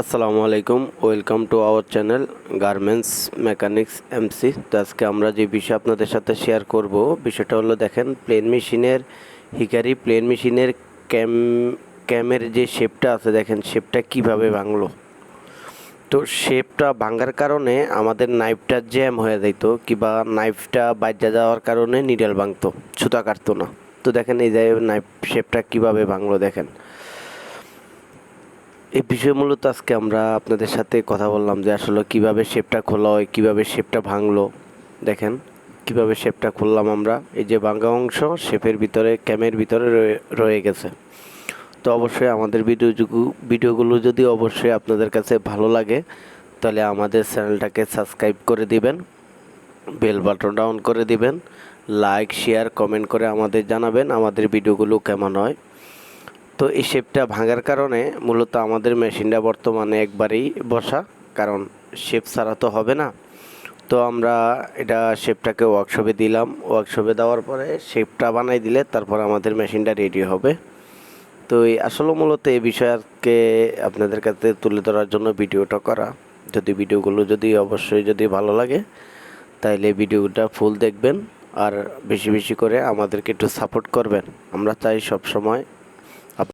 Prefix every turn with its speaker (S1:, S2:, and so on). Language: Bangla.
S1: আসসালামু আলাইকুম, welcome to our channel garments mechanics MC. তো আজকে আমরা যে বিষয় আপনাদের সাথে শেয়ার করব, বিষয়টা হলো দেখেন, প্লেন মেশিনের হিকারি, প্লেন মেশিনের ক্যাম, ক্যামের যে শেপটা আছে, দেখেন শেপটা কীভাবে ভাঙলো। তো শেপটা ভাঙার কারণে আমাদের নাইফটা জ্যাম হয়ে যেত কিংবা নাইফটা বাজ্যা যাওয়ার কারণে নিডেল ভাঙতো ছুতা কাটতো না। তো দেখেন এই যে নাইফ শেপটা কীভাবে ভাঙলো দেখেন। এই বিষয়ে মূলত আজকে আমরা আপনাদের সাথে কথা বললাম যে আসলে কীভাবে শেপটা খোলা হয়, কীভাবে শেপটা ভাঙলো। দেখেন, কীভাবে শেপটা খুললাম আমরা? এই যে ভাঙা অংশ শেপের ভিতরে ক্যামের ভিতরে রয়ে- রয়ে গেছে। তো অবশ্যই আমাদের ভিডিও ভিডিওগুলো যদি অবশ্যই আপনাদের কাছে ভালো লাগে, তাহলে আমাদের চ্যানেলটাকে সাবস্ক্রাইব করে দিবেন বেল বাটনটা অন করে দিবেন লাইক শেয়ার কমেন্ট করে আমাদের জানাবেন, আমাদের ভিডিওগুলো কেমন হয়। তো এই শেপটা ভাঙার কারণে মূলত আমাদের মেশিনটা বর্তমানে একবারেই বসা, কারণ শেপ ছাড়া তো হবে না। তো আমরা এটা শেপটাকে ওয়ার্কশপে দিলাম। ওয়ার্কশপে দেওয়ার পরে শেপটা বানাই দিলে তারপর আমাদের মেশিনটা রেডি হবে। তো এই আসলে মূলত এই বিষয়কে আপনাদের কাছে তুলে ধরার জন্য ভিডিওটা করা। যদি ভিডিওগুলো যদি অবশ্যই যদি ভালো লাগে, তাইলে ভিডিওটা ফুল দেখবেন। আর বেশি বেশি করে আমাদেরকে একটু সাপোর্ট করবেন। আমরা চাই সব সময়